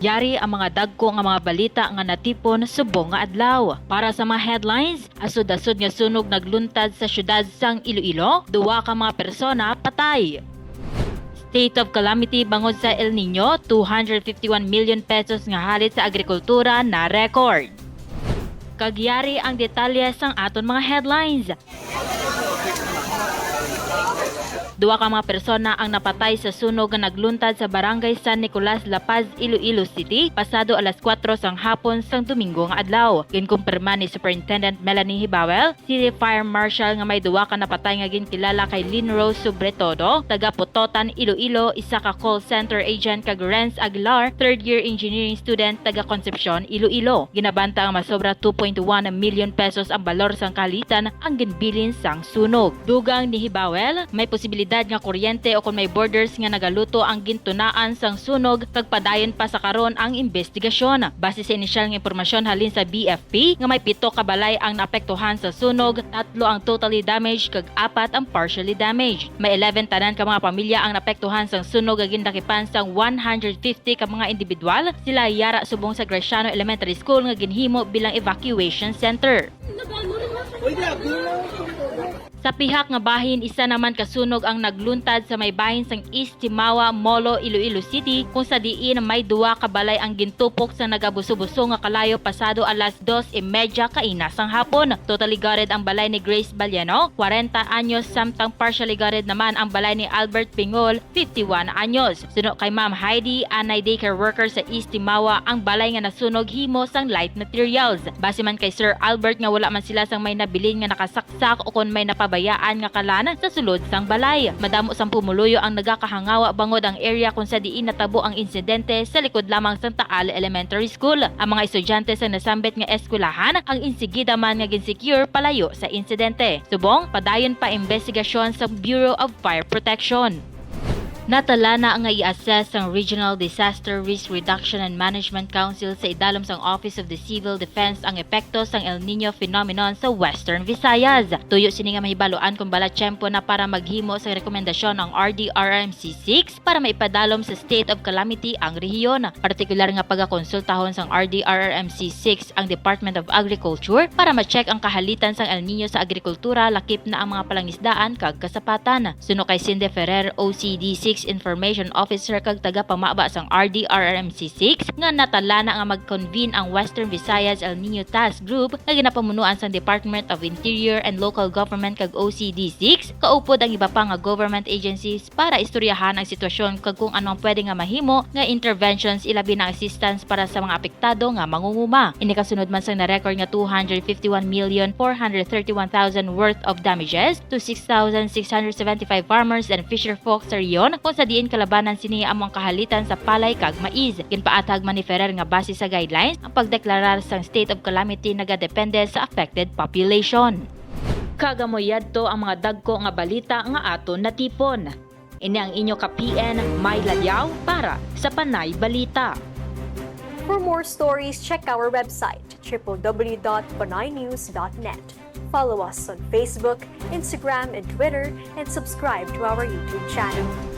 Yari ang mga dagko nga mga balita nga natipon subong nga adlaw. Para sa mga headlines, asod-asod nga sunog nagluntad sa syudad sang Iloilo, duwa ka mga persona patay. State of calamity bangod sa El Nino, 251 million pesos nga halit sa agrikultura na record. Kagyari ang detalye sang aton mga headlines. Duwa ka mga persona ang napatay sa sunog nga nagluntad sa barangay San Nicolas, La Paz, Iloilo City pasado alas 4 sang hapon sang Domingo nga adlaw. Ginkumpirma ni Superintendent Melanie Hibawel, City Fire Marshal nga may duwa ka napatay nga ginkilala kay Lynn Rose Sobretodo, taga Pototan, Iloilo, isa ka call center agent kag Renz Aguilar, third year engineering student taga Concepcion, Iloilo. Ginabanta ang masobra 2.1 million pesos ang balor sang kalitan ang ginbilin sang sunog. Dugang ni Hibawel, may posibilidad nga kuryente o kung may borders nga nagaluto ang gintunaan sang sunog kag padayon pa sa karon ang investigasyon. Base sa inisyal nga impormasyon halin sa BFP nga may pito ka balay ang naapektuhan sa sunog, tatlo ang totally damaged kag apat ang partially damaged. May 11 tanan ka mga pamilya ang naapektuhan sang sunog ag gindakipan sang 150 ka mga individual. Sila yara subong sa Graciano Elementary School nga ginhimo bilang evacuation center. Sa pihak nga bahin, isa naman kasunog ang nagluntad sa may bahin sang East Timawa, Molo, Iloilo City kung sa diin may duwa ka balay ang gintupok sa nagabuso-buso nga kalayo pasado alas 2.30 kainas ang hapon. Totally gutted ang balay ni Grace Baliano, 40 anyos samtang partially gutted naman ang balay ni Albert Pingol, 51 anyos. Suno kay Ma'am Heidi, anay daycare worker sa East Timawa, ang balay nga nasunog himo sang light materials. Base man kay Sir Albert nga wala man sila sang may nabilin nga nakasaksak o kung may napabayaan nga kalan sa sulod sang balay. Madamo sang pumuluyo ang nagakahangawa bangod ang area kung sa diin natabo ang insidente sa likod lamang sang Taal Elementary School. Ang mga estudyante sa nasambit nga eskwelahan ang insigida man nga ginsecure palayo sa insidente. Subong, padayon pa investigasyon sa Bureau of Fire Protection. Natala na ang i-assess ang Regional Disaster Risk Reduction and Management Council sa idalom sang Office of the Civil Defense ang epekto sang El Nino phenomenon sa Western Visayas. Tuyo sini nga mahibaluan kung bala tiyempo na para maghimo sa rekomendasyon ang RDRMC6 para maipadalom sa state of calamity ang rehiyon. Partikular nga pagakonsultahon sang RDRMC6 ang Department of Agriculture para ma-check ang kahalitan sang El Nino sa agrikultura lakip na ang mga palangisdaan kag kasapatan. Suno kay Cindy Ferrer, OCD6 Information Officer kag taga pamaba sang RDRMC6 nga natala na nga mag-convene ang Western Visayas El Nino Task Group nga ginapamunuan sang Department of Interior and Local Government kag OCD6 kaupod ang iba pa nga government agencies para istoryahan ang sitwasyon kag kung anong pwede nga mahimo nga interventions ilabi na assistance para sa mga apektado nga mangunguma. Ini kasunod man sang na-record nga 251,431,000 worth of damages to 6,675 farmers and fisher folk sa riyon kung sa diin kalabanan sini among kahalitan sa palay kag mais. Ginpaatag man ni Ferrer nga base sa guidelines ang pagdeklarar sang state of calamity nagadepende sa affected population. Kagamoyadto ang mga dagko nga balita nga aton natipon. Ini ang inyo ka PN May Ladyaw para sa Panay Balita. For more stories, check our website www.panaynews.net. Follow us on Facebook, Instagram, and Twitter, and subscribe to our YouTube channel.